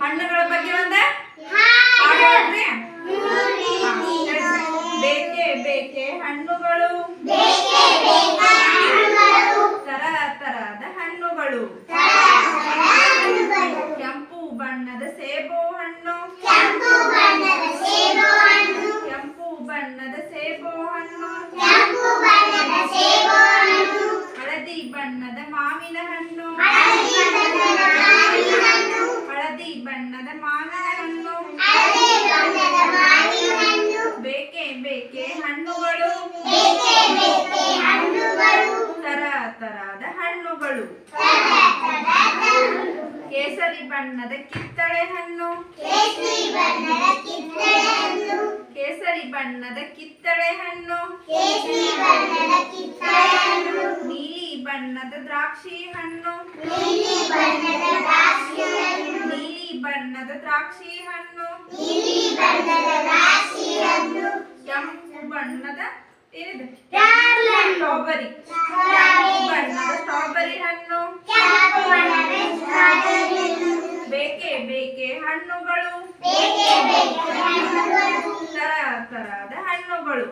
ಹಣ್ಣುಗಳ ಬಗ್ಗೆ ಒಂದ. ಬೇಕೆ ಬೇಕೆ ಹಣ್ಣುಗಳು. ತರ ತರಹದ ಹಣ್ಣುಗಳು. ಕೆಂಪು ಬಣ್ಣದ ಸೇಬು ಹಣ್ಣು. ಕೆಂಪು ಬಣ್ಣದ ಸೇಬು ಹಣ್ಣು. ಹಳದಿ ಬಣ್ಣದ ಮಾವಿನ ಹಣ್ಣು ಹಳದಿ ಬಣ್ಣದ ಮಾವಿನ ಹಣ್ಣು ಬೇಕೆ ಬೇಕೆ ಹಣ್ಣುಗಳು. ತರ ತರಹದ ಹಣ್ಣುಗಳು. ಕೇಸರಿ ಬಣ್ಣದ ಕಿತ್ತಳೆ ಹಣ್ಣು. ಕೇಸರಿ ಬಣ್ಣದ ಕಿತ್ತಳೆ ಹಣ್ಣು. ನೀಲಿ ಬಣ್ಣದ ದ್ರಾಕ್ಷಿ ಹಣ್ಣು. ನೀಲಿ ಬಣ್ಣದ ದ್ರಾಕ್ಷಿ ಹಣ್ಣು. ಬಣ್ಣದ ಏನಿದೆ? ಸ್ಟ್ರಾಬೆರಿ ಹಣ್ಣು. ಬೇಕೆ ಬೇಕೆ ಹಣ್ಣುಗಳು. ತರ ತರಹದ ಹಣ್ಣುಗಳು.